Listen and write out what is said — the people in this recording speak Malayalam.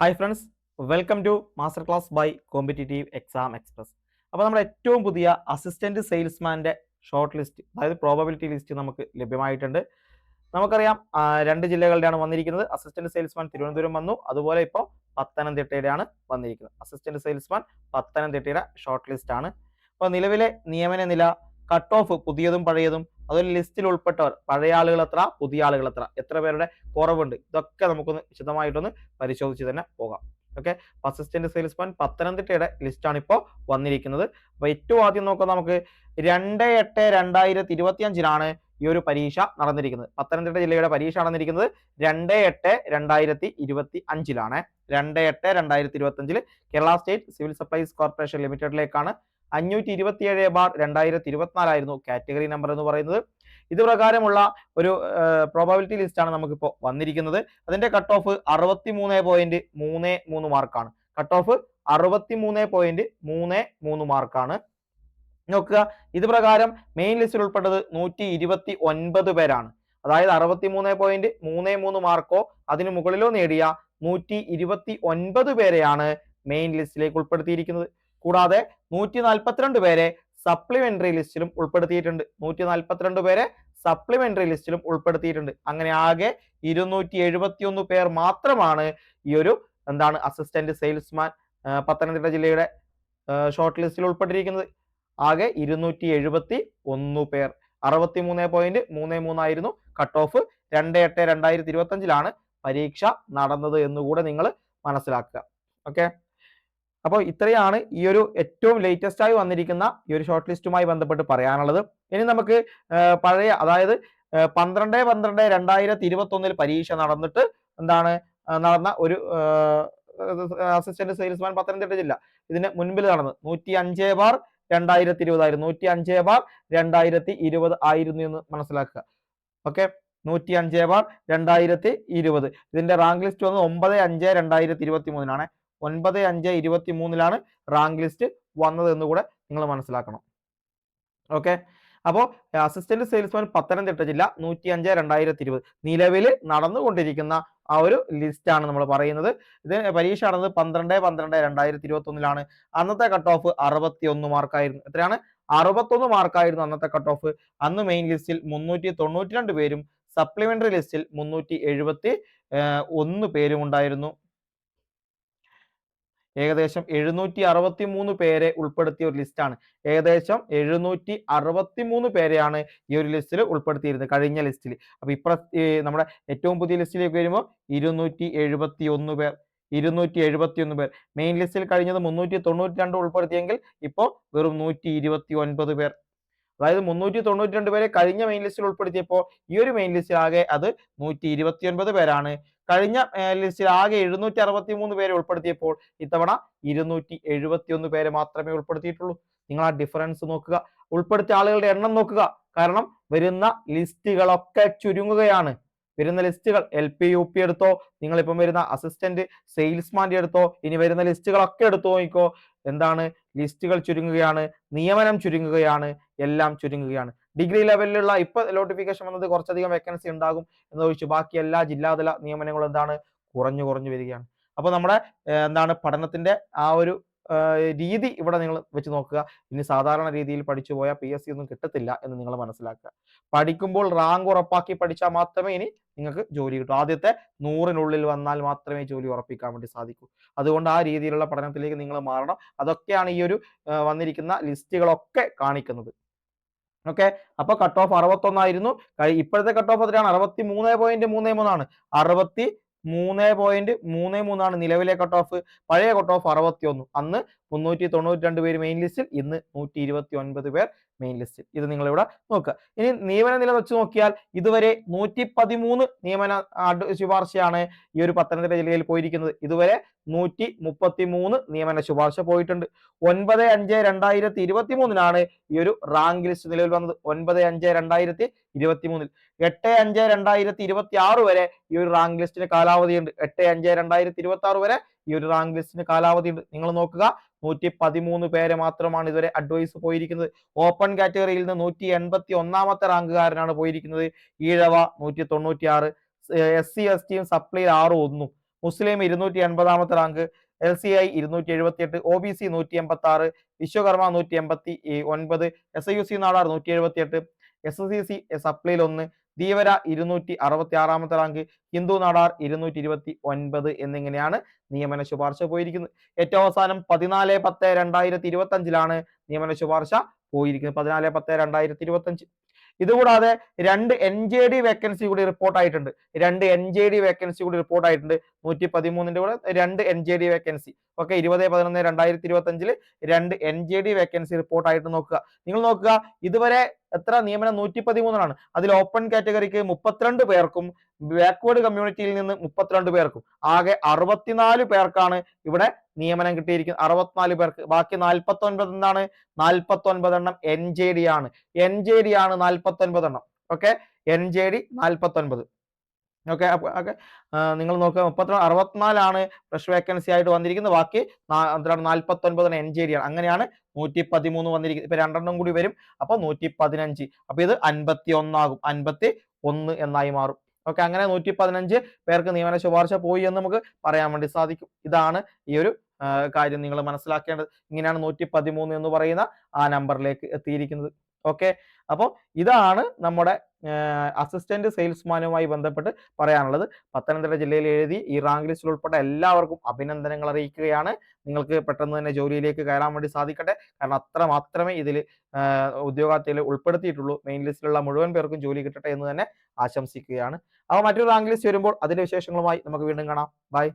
Hi friends welcome to master class by competitive exam express അപ്പോൾ നമ്മുടെ ഏറ്റവും പുതിയ അസിസ്റ്റന്റ് സെയിൽസ്മാന്റെ ഷോർട്ട് ലിസ്റ്റ് അതായത് പ്രോബബിലിറ്റി ലിസ്റ്റ് നമുക്ക് ലഭ്യമായിട്ടുണ്ട്. നമുക്കറിയാം രണ്ട് ജില്ലകളുടെയാണ് വന്നിരിക്കുന്നത്. അസിസ്റ്റന്റ് സെയിൽസ്മാൻ തിരുവനന്തപുരം വന്നു. അതുപോലെ ഇപ്പോൾ പത്തനംതിട്ടയുടെയാണ് വന്നിരിക്കുന്നത്. അസിസ്റ്റന്റ് സെയിൽസ്മാൻ പത്തനംതിട്ടയുടെ ഷോർട്ട് ലിസ്റ്റ് ആണ്. അപ്പോൾ നിലവിലെ നിയമന നില കട്ട് ഓഫ് പുതിയതും പഴയതും അതൊരു ലിസ്റ്റിൽ ഉൾപ്പെട്ടവർ. പഴയ ആളുകൾ എത്ര? പുതിയ ആളുകൾ എത്ര? എത്ര പേരുടെ കുറവുണ്ട്? ഇതൊക്കെ നമുക്കൊന്ന് വിശദമായിട്ടൊന്ന് പരിശോധിച്ച് തന്നെ പോകാം. ഓക്കെ അസിസ്റ്റന്റ് സെയിൽസ്മാൻ പത്തനംതിട്ടയുടെ ലിസ്റ്റാണ് ഇപ്പോൾ വന്നിരിക്കുന്നത്. അപ്പോൾ ഏറ്റവും ആദ്യം നോക്കാം നമുക്ക്. രണ്ട് എട്ട് രണ്ടായിരത്തി ഇരുപത്തി അഞ്ചിലാണ് ഈ ഒരു പരീക്ഷ നടന്നിരിക്കുന്നത്. പത്തനംതിട്ട ജില്ലയുടെ പരീക്ഷ നടന്നിരിക്കുന്നത് രണ്ട് എട്ട് രണ്ടായിരത്തി ഇരുപത്തി അഞ്ചിലാണ് രണ്ട് എട്ട് രണ്ടായിരത്തി ഇരുപത്തി അഞ്ചിൽ Kerala state civil supplies corporation ലിമിറ്റഡിലേക്കാണ് അഞ്ഞൂറ്റി ഇരുപത്തിയേഴ് ബാർ രണ്ടായിരത്തി ഇരുപത്തിനാലായിരുന്നു കാറ്റഗറി നമ്പർ എന്ന് പറയുന്നത്. ഇത് പ്രകാരമുള്ള ഒരു പ്രോബബിലിറ്റി ലിസ്റ്റാണ് നമുക്കിപ്പോൾ വന്നിരിക്കുന്നത്. അതിന്റെ കട്ട് ഓഫ് അറുപത്തി മൂന്ന് പോയിന്റ് മൂന്ന് മൂന്ന് മാർക്കാണ് കട്ട് ഓഫ് അറുപത്തി മൂന്ന് പോയിന്റ് മൂന്ന് മൂന്ന് മാർക്കാണ് നോക്കുക. ഇത് പ്രകാരം മെയിൻ ലിസ്റ്റിൽ ഉൾപ്പെട്ടത് നൂറ്റി ഇരുപത്തി ഒൻപത് പേരാണ്. അതായത് അറുപത്തി മൂന്ന് പോയിന്റ് മൂന്ന് മൂന്ന് മാർക്കോ അതിന് മുകളിലോ നേടിയ നൂറ്റി ഇരുപത്തി ഒൻപത് പേരെയാണ് മെയിൻ ലിസ്റ്റിലേക്ക് ഉൾപ്പെടുത്തിയിരിക്കുന്നത്. കൂടാതെ നൂറ്റി നാൽപ്പത്തിരണ്ട് പേരെ സപ്ലിമെന്ററി ലിസ്റ്റിലും ഉൾപ്പെടുത്തിയിട്ടുണ്ട്. നൂറ്റി നാൽപ്പത്തിരണ്ട് പേരെ സപ്ലിമെന്ററി ലിസ്റ്റിലും ഉൾപ്പെടുത്തിയിട്ടുണ്ട്. അങ്ങനെ ആകെ ഇരുന്നൂറ്റി എഴുപത്തി ഒന്ന് പേർ മാത്രമാണ് ഈ ഒരു എന്താണ് അസിസ്റ്റന്റ് സെയിൽസ്മാൻ പത്തനംതിട്ട ജില്ലയുടെ ഷോർട്ട് ലിസ്റ്റിൽ ഉൾപ്പെട്ടിരിക്കുന്നത്. ആകെ ഇരുന്നൂറ്റി എഴുപത്തി ഒന്ന് പേർ അറുപത്തി മൂന്ന് പോയിന്റ് മൂന്ന് മൂന്നായിരുന്നു കട്ട് ഓഫ് രണ്ട് എട്ട് രണ്ടായിരത്തി ഇരുപത്തി അഞ്ചിലാണ് പരീക്ഷ നടന്നത് എന്നുകൂടെ നിങ്ങൾ മനസ്സിലാക്കുക. ഓക്കെ അപ്പോൾ ഇത്രയാണ് ഈ ഒരു ഏറ്റവും ലേറ്റസ്റ്റ് ആയി വന്നിരിക്കുന്ന ഈ ഒരു ഷോർട്ട് ലിസ്റ്റുമായി ബന്ധപ്പെട്ട് പറയാനുള്ളത്. ഇനി നമുക്ക് പഴയ അതായത് പന്ത്രണ്ട് പന്ത്രണ്ട് രണ്ടായിരത്തി ഇരുപത്തൊന്നിൽ പരീക്ഷ നടന്നിട്ട് എന്താണ് നടന്ന ഒരു അസിസ്റ്റന്റ് സെയിൽസ്മാൻ പത്തനംതിട്ട ജില്ല. ഇതിന് മുൻപിൽ നടന്നത്. നൂറ്റി അഞ്ച് ബാർ രണ്ടായിരത്തി ഇരുപതായിരുന്നു നൂറ്റി അഞ്ച് ബാർ രണ്ടായിരത്തി ഇരുപത് ആയിരുന്നു എന്ന് മനസ്സിലാക്കുക. ഓക്കെ? നൂറ്റി അഞ്ച് ബാർ രണ്ടായിരത്തി ഇരുപത് ഇതിന്റെ റാങ്ക് ലിസ്റ്റ് വന്ന് ഒമ്പത് അഞ്ച് രണ്ടായിരത്തി ഇരുപത്തി മൂന്നിനാണ് ഒൻപത് അഞ്ച് ഇരുപത്തി മൂന്നിലാണ് റാങ്ക് ലിസ്റ്റ് വന്നത് എന്ന് കൂടെ നിങ്ങൾ മനസ്സിലാക്കണം. ഓക്കെ അപ്പോൾ അസിസ്റ്റന്റ് സെയിൽസ്മാൻ പത്തനംതിട്ട ജില്ല നൂറ്റി അഞ്ച് രണ്ടായിരത്തി ഇരുപത് നിലവിൽ നടന്നുകൊണ്ടിരിക്കുന്ന ആ ഒരു ലിസ്റ്റാണ് നമ്മൾ പറയുന്നത്. ഇത് പരീക്ഷ നടന്നത് പന്ത്രണ്ട് പന്ത്രണ്ട് രണ്ടായിരത്തി ഇരുപത്തി ഒന്നിലാണ് അന്നത്തെ കട്ട് ഓഫ് അറുപത്തി ഒന്ന് മാർക്കായിരുന്നു. എത്രയാണ്? അറുപത്തൊന്ന് മാർക്കായിരുന്നു അന്നത്തെ കട്ട് ഓഫ് അന്ന് മെയിൻ ലിസ്റ്റിൽ മുന്നൂറ്റി തൊണ്ണൂറ്റി രണ്ട് പേരും സപ്ലിമെന്ററി ലിസ്റ്റിൽ മുന്നൂറ്റി എഴുപത്തി ഒന്ന് പേരും ഉണ്ടായിരുന്നു. ഏകദേശം എഴുന്നൂറ്റി അറുപത്തി മൂന്ന് പേരെ ഉൾപ്പെടുത്തിയ ഒരു ലിസ്റ്റാണ് ഏകദേശം എഴുന്നൂറ്റി അറുപത്തി മൂന്ന് പേരെയാണ് ഈ ഒരു ലിസ്റ്റിൽ ഉൾപ്പെടുത്തിയിരുന്നത് കഴിഞ്ഞ ലിസ്റ്റിൽ അപ്പൊ ഇപ്ര നമ്മുടെ ഏറ്റവും പുതിയ ലിസ്റ്റിലേക്ക് വരുമ്പോൾ ഇരുന്നൂറ്റി എഴുപത്തി ഒന്ന് പേർ. ഇരുന്നൂറ്റി എഴുപത്തി ഒന്ന് പേർ മെയിൻ ലിസ്റ്റിൽ കഴിഞ്ഞത് മുന്നൂറ്റി തൊണ്ണൂറ്റി രണ്ട് ഉൾപ്പെടുത്തിയെങ്കിൽ ഇപ്പോൾ വെറും നൂറ്റി ഇരുപത്തി ഒൻപത് പേർ. അതായത് മുന്നൂറ്റി തൊണ്ണൂറ്റി രണ്ട് പേരെ കഴിഞ്ഞ മെയിൻ ലിസ്റ്റിൽ ഉൾപ്പെടുത്തിയപ്പോൾ ഈ ഒരു മെയിൻ ലിസ്റ്റിൽ ആകെ അത് നൂറ്റി ഇരുപത്തി ഒൻപത് പേരാണ്. കഴിഞ്ഞ ലിസ്റ്റിൽ ആകെ എഴുന്നൂറ്റി അറുപത്തി മൂന്ന് പേരെ ഉൾപ്പെടുത്തിയപ്പോൾ ഇത്തവണ ഇരുന്നൂറ്റി എഴുപത്തി ഒന്ന് പേരെ മാത്രമേ ഉൾപ്പെടുത്തിയിട്ടുള്ളൂ. നിങ്ങൾ ആ ഡിഫറൻസ് നോക്കുക. ഉൾപ്പെടുത്തിയ ആളുകളുടെ എണ്ണം നോക്കുക. കാരണം വരുന്ന ലിസ്റ്റുകളൊക്കെ ചുരുങ്ങുകയാണ്. വരുന്ന ലിസ്റ്റുകൾ എൽ പി യു പി എടുത്തോ നിങ്ങളിപ്പം വരുന്ന അസിസ്റ്റന്റ് സെയിൽസ്മാന്റെ എടുത്തോ ഇനി വരുന്ന ലിസ്റ്റുകളൊക്കെ എടുത്തു നോക്കിക്കോ. എന്താണ്? ലിസ്റ്റുകൾ ചുരുങ്ങുകയാണ് നിയമനം ചുരുങ്ങുകയാണ് എല്ലാം ചുരുങ്ങുകയാണ്. ഡിഗ്രി ലെവലിലുള്ള ഇപ്പൊ നോട്ടിഫിക്കേഷൻ വന്നത് കുറച്ചധികം വേക്കൻസി ഉണ്ടാകും എന്ന് എന്നൊഴിച്ച് ബാക്കി എല്ലാ ജില്ലാതല നിയമനങ്ങളും എന്താണ്? കുറഞ്ഞു കുറഞ്ഞു വരികയാണ്. അപ്പൊ നമ്മുടെ എന്താണ് പഠനത്തിന്റെ ആ ഒരു രീതി ഇവിടെ നിങ്ങൾ വെച്ച് നോക്കുക. ഇനി സാധാരണ രീതിയിൽ പഠിച്ചു പോയാൽ പി എസ് സി ഒന്നും കിട്ടത്തില്ല എന്ന് നിങ്ങൾ മനസ്സിലാക്കുക. പഠിക്കുമ്പോൾ റാങ്ക് ഉറപ്പാക്കി പഠിച്ചാൽ മാത്രമേ ഇനി നിങ്ങൾക്ക് ജോലി കിട്ടൂ. ആദ്യത്തെ നൂറിനുള്ളിൽ വന്നാൽ മാത്രമേ ജോലി ഉറപ്പിക്കാൻ വേണ്ടി സാധിക്കൂ. അതുകൊണ്ട് ആ രീതിയിലുള്ള പഠനത്തിലേക്ക് നിങ്ങൾ മാറണം. അതൊക്കെയാണ് ഈ ഒരു വന്നിരിക്കുന്ന ലിസ്റ്റുകളൊക്കെ കാണിക്കുന്നത്. ഓക്കെ അപ്പൊ കട്ട് ഓഫ് അറുപത്തൊന്നായിരുന്നു. ഇപ്പോഴത്തെ കട്ട് ഓഫ് എത്രയാണ്? അറുപത്തി മൂന്ന് പോയിന്റ് മൂന്ന് മൂന്നാണ്. അറുപത്തി മൂന്ന് പോയിന്റ് മൂന്ന് മൂന്നാണ് നിലവിലെ കട്ട് ഓഫ് പഴയ കട്ട് ഓഫ് അറുപത്തി ഒന്ന് അന്ന് മുന്നൂറ്റി തൊണ്ണൂറ്റി രണ്ട് പേര് മെയിൻ ലിസ്റ്റിൽ ഇന്ന് നൂറ്റി ഇരുപത്തി ഒൻപത് പേർ മെയിൻ ലിസ്റ്റിൽ ഇത് നിങ്ങൾ ഇവിടെ നോക്കുക. ഇനി നിയമന നില വെച്ച് നോക്കിയാൽ ഇതുവരെ നൂറ്റി പതിമൂന്ന് നിയമന ശുപാർശയാണ് ഈ ഒരു പത്തനംതിട്ട ജില്ലയിൽ പോയിരിക്കുന്നത്. ഇതുവരെ നൂറ്റി മുപ്പത്തി മൂന്ന് നിയമന ശുപാർശ പോയിട്ടുണ്ട്. ഒൻപത് അഞ്ച് രണ്ടായിരത്തി ഇരുപത്തി മൂന്നിനാണ് ഈ ഒരു റാങ്ക് ലിസ്റ്റ് നിലവിൽ വന്നത്. ഒൻപത് അഞ്ച് രണ്ടായിരത്തി ഇരുപത്തി മൂന്നിൽ എട്ട് അഞ്ച് രണ്ടായിരത്തി ഇരുപത്തി ആറ് വരെ ഈ ഒരു റാങ്ക് ലിസ്റ്റിന് കാലാവധിയുണ്ട്. എട്ട് അഞ്ച് രണ്ടായിരത്തി ഇരുപത്തി ആറ് വരെ ഈ ഒരു റാങ്ക് ലിസ്റ്റിന് കാലാവധി നിങ്ങൾ നോക്കുക നൂറ്റി പതിമൂന്ന് പേരെ മാത്രമാണ് ഇതുവരെ അഡ്വൈസ് പോയിരിക്കുന്നത്. ഓപ്പൺ കാറ്റഗറിയിൽ നിന്ന് നൂറ്റി എൺപത്തി ഒന്നാമത്തെ റാങ്കുകാരനാണ് പോയിരിക്കുന്നത്. ഈഴവ നൂറ്റി തൊണ്ണൂറ്റി ആറ് എസ് സി എസ് ടിയും സപ്ലൈ ആറ് ഒന്നും. മുസ്ലിം ഇരുന്നൂറ്റി എൺപതാമത്തെ റാങ്ക് എൽ സി ഐ ഇരുന്നൂറ്റി എഴുപത്തി എട്ട് ഒ ബി സി നൂറ്റി എൺപത്തി ആറ് വിശ്വകർമ്മ നൂറ്റി എൺപത്തി ഒൻപത് S I U C Nadar നൂറ്റി എഴുപത്തി എട്ട് എസ് എസ് സി സി സപ്ലൈയിൽ ഒന്ന് ധീവര ഇരുന്നൂറ്റി അറുപത്തി ആറാമത്തെ റാങ്ക് ഹിന്ദു നാടാർ ഇരുന്നൂറ്റി ഇരുപത്തി ഒൻപത് എന്നിങ്ങനെയാണ് നിയമന ശുപാർശ പോയിരിക്കുന്നത്. ഏറ്റവും അവസാനം പതിനാല് പത്ത് രണ്ടായിരത്തി ഇരുപത്തി അഞ്ചിലാണ് നിയമന ശുപാർശ പോയിരിക്കുന്നത്. പതിനാല് പത്ത് രണ്ടായിരത്തി ഇരുപത്തി അഞ്ച് ഇതുകൂടാതെ രണ്ട് എൻ ജെ ഡി വേക്കൻസി കൂടി റിപ്പോർട്ട് ആയിട്ടുണ്ട്. രണ്ട് എൻ ജെ ഡി വേക്കൻസി കൂടി റിപ്പോർട്ട് ആയിട്ടുണ്ട്. നൂറ്റി പതിമൂന്നിന്റെ കൂടെ രണ്ട് N J D vacancy okay ഇരുപത് പതിനൊന്ന് രണ്ടായിരത്തി ഇരുപത്തി അഞ്ചിൽ രണ്ട് N J D vacancy report ആയിട്ട് നോക്കുക. നിങ്ങൾ നോക്കുക ഇതുവരെ എത്ര നിയമനം നൂറ്റി പതിമൂന്നാണ് അതിൽ ഓപ്പൺ കാറ്റഗറിക്ക് മുപ്പത്തിരണ്ട് പേർക്കും ബാക്ക്വേർഡ് കമ്മ്യൂണിറ്റിയിൽ നിന്ന് മുപ്പത്തിരണ്ട് പേർക്കും ആകെ അറുപത്തിനാല് പേർക്കാണ് ഇവിടെ നിയമനം കിട്ടിയിരിക്കുന്നത്. അറുപത്തിനാല് പേർക്ക് ബാക്കി നാൽപ്പത്തി ഒൻപത് എന്താണ്? നാൽപ്പത്തി ഒൻപത് എണ്ണം എൻ ജെ ഡി ആണ്. എൻ ജെ ഡി ആണ് നാൽപ്പത്തി ഒൻപത് എണ്ണം ഓക്കെ എൻ ജെ ഡി നാൽപ്പത്തി ഒൻപത് ഓക്കെ ഓക്കെ നിങ്ങൾ നോക്കുക മുപ്പത്തി അറുപത്തിനാലാണ് ഫ്രഷ് വേക്കൻസി ആയിട്ട് വന്നിരിക്കുന്നത്. ബാക്കി എന്താണ് നാൽപ്പത്തി ഒൻപത് എൻ ജെ ഡി ആണ്. അങ്ങനെയാണ് നൂറ്റി പതിമൂന്ന് വന്നിരിക്കുന്നത്. ഇപ്പൊ രണ്ടെണ്ണം കൂടി വരും. അപ്പൊ നൂറ്റി പതിനഞ്ച് അപ്പൊ ഇത് അൻപത്തി ഒന്നാകും അൻപത്തി ഒന്ന് എന്നായി മാറും. ഓക്കെ അങ്ങനെ നൂറ്റി പതിനഞ്ച് പേർക്ക് നിയമന ശുപാർശ പോയി എന്ന് നമുക്ക് പറയാൻ വേണ്ടി സാധിക്കും. ഇതാണ് ഈ ഒരു കാര്യം നിങ്ങൾ മനസ്സിലാക്കേണ്ടത്. ഇങ്ങനെയാണ് നൂറ്റി പതിമൂന്ന് എന്ന് പറയുന്ന ആ നമ്പറിലേക്ക് എത്തിയിരിക്കുന്നത്. ഓക്കെ? അപ്പോൾ ഇതാണ് നമ്മുടെ അസിസ്റ്റന്റ് സെയിൽസ്മാനുമായി ബന്ധപ്പെട്ട് പറയാനുള്ളത്. പത്തനംതിട്ട ജില്ലയിൽ എഴുതി ഈ റാങ്ക് ലിസ്റ്റിൽ ഉൾപ്പെട്ട എല്ലാവർക്കും അഭിനന്ദനങ്ങൾ അറിയിക്കുകയാണ്. നിങ്ങൾക്ക് പെട്ടെന്ന് തന്നെ ജോലിയിലേക്ക് കയറാൻ വേണ്ടി സാധിക്കട്ടെ. കാരണം അത്ര മാത്രമേ ഇതിൽ ഉദ്യോഗാർത്ഥികൾ ഉൾപ്പെടുത്തിയിട്ടുള്ളൂ. മെയിൻ ലിസ്റ്റിലുള്ള മുഴുവൻ പേർക്കും ജോലി കിട്ടട്ടെ എന്ന് തന്നെ ആശംസിക്കുകയാണ്. അപ്പോൾ മറ്റൊരു റാങ്ക് ലിസ്റ്റ് വരുമ്പോൾ അതിന്റെ വിശേഷങ്ങളുമായി നമുക്ക് വീണ്ടും കാണാം. ബൈ.